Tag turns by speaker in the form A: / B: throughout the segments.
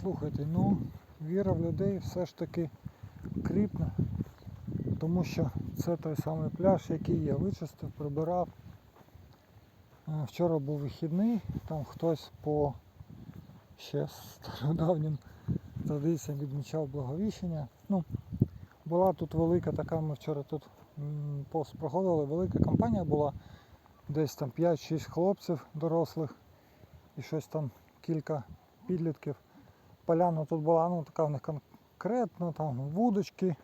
A: слухайте, ну віра в людей все ж таки кріпне, тому що це той самий пляж, який я вичистив, прибирав. Е, Вчора був вихідний, там хтось по ще стародавнім традиціям відмічав благовіщення. Ну, була тут велика така, ми вчора тут повз проходили, велика компанія була, десь там 5-6 хлопців дорослих і щось там кілька підлітків. Поляна тут була, ну така в них конкретно, там вудочки.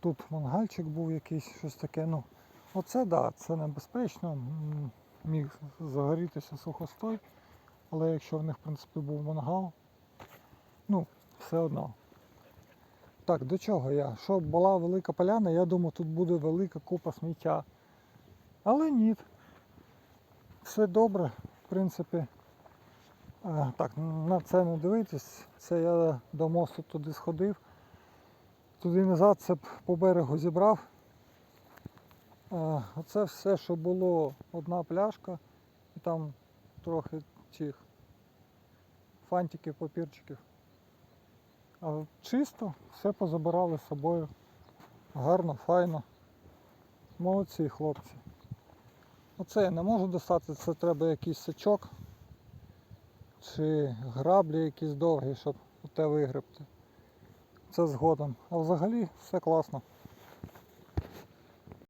A: Тут мангальчик був якийсь, щось таке. Ну, оце так, да, це небезпечно. Міг загорітися сухостой, але якщо в них, в принципі, був мангал, ну, все одно. Так, до чого я? Щоб була велика поляна, я думав, тут буде велика купа сміття. Але ні. Все добре, в принципі. Так, на це не дивитись. Це я до мосту туди сходив. Туди назад це по берегу зібрав. Оце все, що було одна пляшка і там трохи цих фантиків, папірчиків. А чисто все позабирали з собою. Гарно, файно. Молодці хлопці. Оце я не можу достати, це треба якийсь сачок чи граблі якісь довгі, щоб те вигребти. Це згодом. А взагалі все класно.